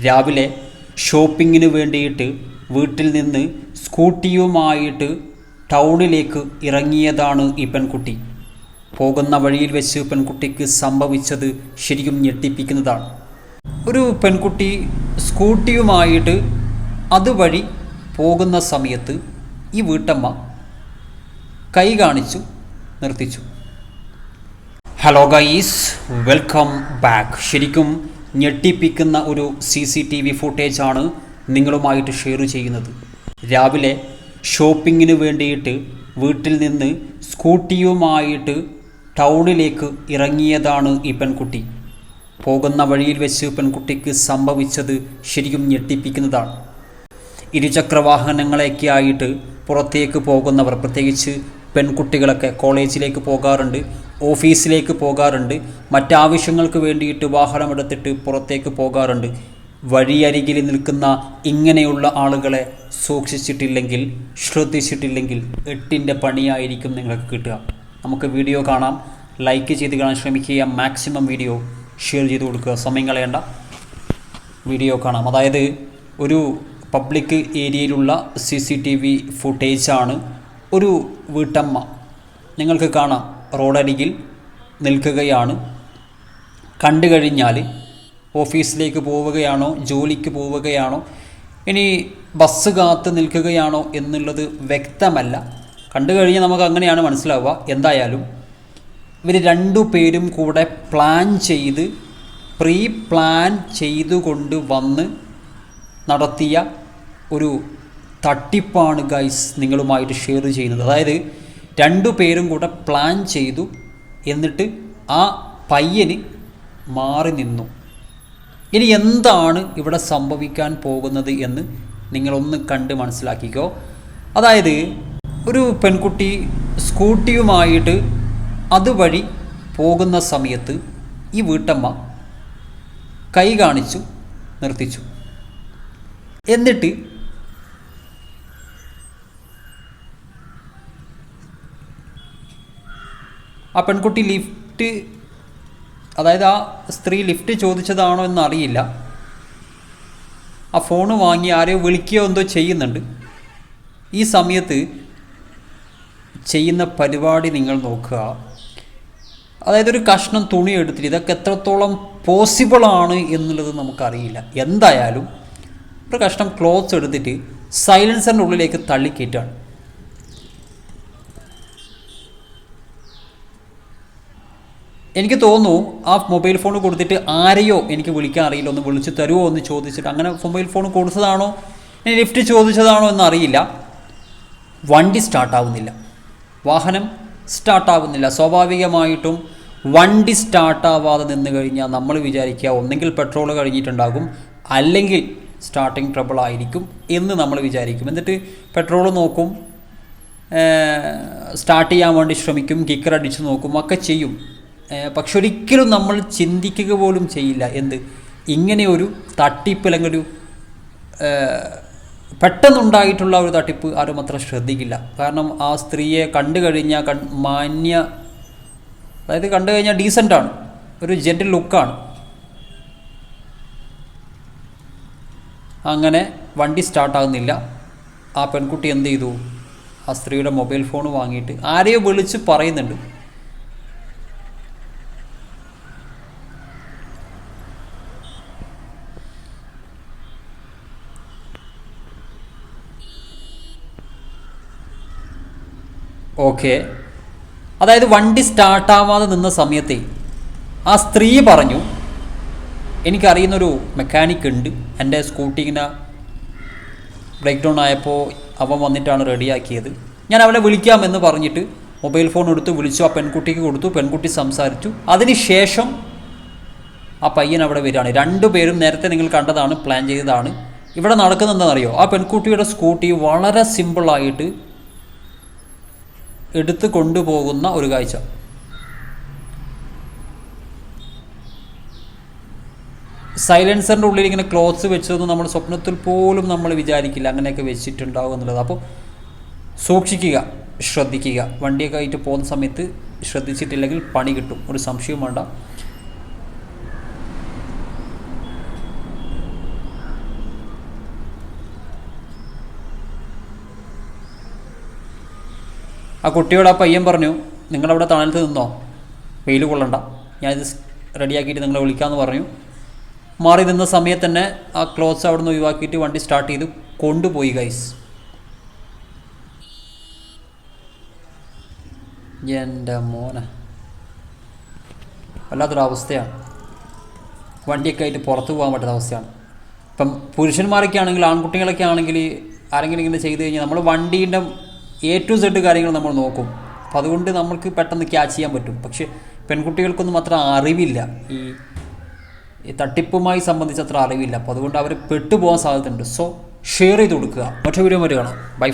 രാവിലെ ഷോപ്പിങ്ങിന് വേണ്ടിയിട്ട് വീട്ടിൽ നിന്ന് സ്കൂട്ടിയുമായിട്ട് ടൗണിലേക്ക് ഇറങ്ങിയതാണ് ഈ പെൺകുട്ടി. പോകുന്ന വഴിയിൽ വെച്ച് പെൺകുട്ടിക്ക് സംഭവിച്ചത് ശരിക്കും ഞെട്ടിപ്പിക്കുന്നതാണ്. ഒരു പെൺകുട്ടി സ്കൂട്ടിയുമായിട്ട് അതുവഴി പോകുന്ന സമയത്ത് ഈ വീട്ടമ്മ കൈ കാണിച്ചു നിർത്തിച്ചു. ഹലോ ഗൈസ് വെൽക്കം ബാക്ക് ശരിക്കും ഞെട്ടിപ്പിക്കുന്ന ഒരു സി സി ടി വി ഫുട്ടേജാണ് നിങ്ങളുമായിട്ട് ഷെയർ ചെയ്യുന്നത്. രാവിലെ ഷോപ്പിങ്ങിന് വേണ്ടിയിട്ട് വീട്ടിൽ നിന്ന് സ്കൂട്ടിയുമായിട്ട് ടൗണിലേക്ക് ഇറങ്ങിയതാണ് ഈ പെൺകുട്ടി. പോകുന്ന വഴിയിൽ വെച്ച് പെൺകുട്ടിക്ക് സംഭവിച്ചത് ശരിക്കും ഞെട്ടിപ്പിക്കുന്നതാണ്. ഇരുചക്രവാഹനങ്ങളൊക്കെ ആയിട്ട് പുറത്തേക്ക് പോകുന്നവർ പ്രത്യേകിച്ച് പെൺകുട്ടികളൊക്കെ കോളേജിലേക്ക് പോകാറുണ്ട്. ഓഫീസിലേക്ക് പോകാറുണ്ട്. മറ്റാവശ്യങ്ങൾക്ക് വേണ്ടിയിട്ട് വാഹനമെടുത്തിട്ട് പുറത്തേക്ക് പോകാറുണ്ട്. വഴിയരികിൽ നിൽക്കുന്ന ഇങ്ങനെയുള്ള ആളുകളെ സൂക്ഷിച്ചിട്ടില്ലെങ്കിൽ ശ്രദ്ധിച്ചിട്ടില്ലെങ്കിൽ എട്ടിന്റെ പണിയായിരിക്കും നിങ്ങൾക്ക് കിട്ടുക. നമുക്ക് വീഡിയോ കാണാം. ലൈക്ക് ചെയ്ത് കാണാൻ ശ്രമിക്കുക. മാക്സിമം വീഡിയോ ഷെയർ ചെയ്ത് കൊടുക്കുക. സമയം കളയേണ്ട. വീഡിയോ കാണാം. അതായത് ഒരു പബ്ലിക് ഏരിയയിലുള്ള സി സി ടി വി ഫുട്ടേജാണ് ഒരു വീട്ടമ്മ. നിങ്ങൾക്ക് കാണാം. റോഡരികിൽ നിൽക്കുകയാണ്. കണ്ടു കഴിഞ്ഞാൽ ഓഫീസിലേക്ക് പോവുകയാണോ ജോലിക്ക് പോവുകയാണോ ഇനി ബസ് കാത്ത് നിൽക്കുകയാണോ എന്നുള്ളത് വ്യക്തമല്ല. കണ്ടു കഴിഞ്ഞാൽ നമുക്ക് അങ്ങനെയാണ് മനസ്സിലാവുക. എന്തായാലും ഇവർ രണ്ടു പേരും കൂടെ പ്ലാൻ ചെയ്ത് പ്രീ പ്ലാൻ ചെയ്തുകൊണ്ട് വന്ന് നടത്തിയ ഒരു തട്ടിപ്പാണ് ഗൈസ് നിങ്ങളുമായിട്ട് ഷെയർ ചെയ്യുന്നത്. അതായത് രണ്ടു പേരും കൂടെ പ്ലാൻ ചെയ്തു എന്നിട്ട് ആ പയ്യന് മാറി നിന്നു. ഇനി എന്താണ് ഇവിടെ സംഭവിക്കാൻ പോകുന്നത് എന്ന് നിങ്ങളൊന്ന് കണ്ട് മനസ്സിലാക്കിക്കോ. അതായത് ഒരു പെൺകുട്ടി സ്കൂട്ടിയുമായിട്ട് അതുവഴി പോകുന്ന സമയത്ത് ഈ വീട്ടമ്മ കൈ കാണിച്ചു നിർത്തിച്ചു. എന്നിട്ട് ആ പെൺകുട്ടി ലിഫ്റ്റ് അതായത് ആ സ്ത്രീ ലിഫ്റ്റ് ചോദിച്ചതാണോ എന്ന് അറിയില്ല ആ ഫോണ് വാങ്ങി ആരെയോ വിളിക്കുകയോ എന്തോ ചെയ്യുന്നുണ്ട്. ഈ സമയത്ത് ചെയ്യുന്ന പരിപാടി നിങ്ങൾ നോക്കുക. അതായത് ഒരു കഷ്ണം തുണി എടുത്തിട്ട് ഇതൊക്കെ എത്രത്തോളം പോസിബിൾ ആണ് എന്നുള്ളത് നമുക്കറിയില്ല. എന്തായാലും ഒരു കഷ്ണം ക്ലോത്ത്സ് എടുത്തിട്ട് സൈലൻസറിന്റെ ഉള്ളിലേക്ക് തള്ളിക്കയറ്റാണ് എനിക്ക് തോന്നുന്നു ആ മൊബൈൽ ഫോൺ കൊടുത്തിട്ട് ആരെയോ എനിക്ക് വിളിക്കാൻ അറിയില്ല. ഒന്ന് വിളിച്ച് തരുമോ എന്ന് ചോദിച്ചിട്ട് അങ്ങനെ മൊബൈൽ ഫോൺ കൊടുത്തതാണോ? ഇനി ലിഫ്റ്റ് ചോദിച്ചതാണോ എന്നറിയില്ല. വണ്ടി സ്റ്റാർട്ടാവുന്നില്ല വാഹനം സ്റ്റാർട്ടാവുന്നില്ല സ്വാഭാവികമായിട്ടും വണ്ടി സ്റ്റാർട്ടാവാതെ നിന്ന് കഴിഞ്ഞാൽ നമ്മൾ വിചാരിക്കുക ഒന്നെങ്കിൽ പെട്രോൾ കഴിഞ്ഞിട്ടുണ്ടാകും അല്ലെങ്കിൽ സ്റ്റാർട്ടിങ് ട്രബിൾ ആയിരിക്കും എന്ന് നമ്മൾ വിചാരിക്കും. എന്നിട്ട് പെട്രോൾ നോക്കും സ്റ്റാർട്ട് ചെയ്യാൻ വേണ്ടി ശ്രമിക്കും കിക്കർ അടിച്ച് നോക്കും ഒക്കെ ചെയ്യും. പക്ഷെ ഒരിക്കലും നമ്മൾ ചിന്തിക്കുക പോലും ചെയ്യില്ല. എന്ത്? ഇങ്ങനെ ഒരു തട്ടിപ്പ് അല്ലെങ്കിൽ ഒരു പെട്ടെന്നുണ്ടായിട്ടുള്ള ഒരു തട്ടിപ്പ് ആരും അത്ര ശ്രദ്ധിക്കില്ല. കാരണം ആ സ്ത്രീയെ കണ്ടു കഴിഞ്ഞാൽ മാന്യ അതായത് കണ്ടു കഴിഞ്ഞാൽ ഡീസന്റാണ് ഒരു ജെന്റൽ ലുക്കാണ് അങ്ങനെ വണ്ടി സ്റ്റാർട്ടാകുന്നില്ല ആ പെൺകുട്ടി എന്ത് ചെയ്തു? ആ സ്ത്രീയുടെ മൊബൈൽ ഫോൺ വാങ്ങിയിട്ട് ആരെയോ വിളിച്ച് പറയുന്നുണ്ട്. ഓക്കെ. അതായത് വണ്ടി സ്റ്റാർട്ടാവാതെ നിന്ന സമയത്തെ ആ സ്ത്രീ പറഞ്ഞു എനിക്കറിയുന്നൊരു മെക്കാനിക് ഉണ്ട്. എന്റെ സ്കൂട്ടി ഇങ്ങനെ ബ്രേക്ക് ഡൗൺ ആയപ്പോൾ അവൻ വന്നിട്ടാണ് റെഡിയാക്കിയത് ഞാൻ അവനെ വിളിക്കാമെന്ന് പറഞ്ഞിട്ട് മൊബൈൽ ഫോൺ എടുത്ത് വിളിച്ചു. ആ പെൺകുട്ടിക്ക് കൊടുത്തു. പെൺകുട്ടി സംസാരിച്ചു. അതിനുശേഷം ആ പയ്യൻ അവിടെ വരികയാണ്. രണ്ടുപേരും നേരത്തെ നിങ്ങൾ കണ്ടതാണ് പ്ലാൻ ചെയ്തതാണ്. ഇവിടെ നടക്കുന്നതെന്നറിയോ ആ പെൺകുട്ടിയുടെ സ്കൂട്ടി വളരെ സിമ്പിളായിട്ട് എടുത്ത് കൊണ്ടുപോകുന്ന ഒരു കാഴ്ച. സൈലൻസറിന്റെ ഉള്ളിൽ ഇങ്ങനെ ക്ലോത്ത്സ് വെച്ചതൊന്നും നമ്മൾ സ്വപ്നത്തിൽ പോലും നമ്മൾ വിചാരിക്കില്ല. അങ്ങനെയൊക്കെ വെച്ചിട്ടുണ്ടാവും എന്നുള്ളത്. അപ്പോൾ സൂക്ഷിക്കുക ശ്രദ്ധിക്കുക. വണ്ടിയൊക്കെ ആയിട്ട് പോകുന്ന സമയത്ത് ശ്രദ്ധിച്ചിട്ടില്ലെങ്കിൽ പണി കിട്ടും. ഒരു സംശയവും വേണ്ട. ആ കുട്ടിയോട് ആ പയ്യൻ പറഞ്ഞു നിങ്ങളവിടെ തണലത്ത് നിന്നോ? വെയിൽ കൊള്ളണ്ട. ഞാനിത് റെഡിയാക്കിയിട്ട് നിങ്ങളെ വിളിക്കാമെന്ന് പറഞ്ഞു. മാറി നിന്ന സമയത്ത് തന്നെ ആ ക്ലോത്ത്സ് അവിടെ നിന്ന് ഒഴിവാക്കിയിട്ട് വണ്ടി സ്റ്റാർട്ട് ചെയ്ത്. കൊണ്ടുപോയി ഗൈസ് എന്റെ മോന. വല്ലാത്തൊരവസ്ഥയാണ് വണ്ടിയൊക്കെ ആയിട്ട് പുറത്ത് പോകാൻ പറ്റുന്ന അവസ്ഥയാണ്. ഇപ്പം പുരുഷന്മാരൊക്കെ ആണെങ്കിൽ ആൺകുട്ടികളൊക്കെ ആണെങ്കിൽ ആരെങ്കിലും ഇങ്ങനെ ചെയ്ത് കഴിഞ്ഞാൽ നമ്മൾ വണ്ടീന്റെ എ ടു സെഡ് കാര്യങ്ങൾ നമ്മൾ നോക്കും. അപ്പം അതുകൊണ്ട് നമ്മൾക്ക് പെട്ടെന്ന് ക്യാച്ച് ചെയ്യാൻ പറ്റും. പക്ഷേ പെൺകുട്ടികൾക്കൊന്നും അത്ര അറിവില്ല. ഈ ഈ തട്ടിപ്പുമായി സംബന്ധിച്ച് അത്ര അറിവില്ല. അപ്പോൾ അതുകൊണ്ട് അവർ പെട്ടുപോകാൻ സാധ്യതയുണ്ട്. സോ ഷെയർ ചെയ്ത് കൊടുക്കുക. മറ്റൊരു വീഡിയോ വരെ കാണാം. ബൈ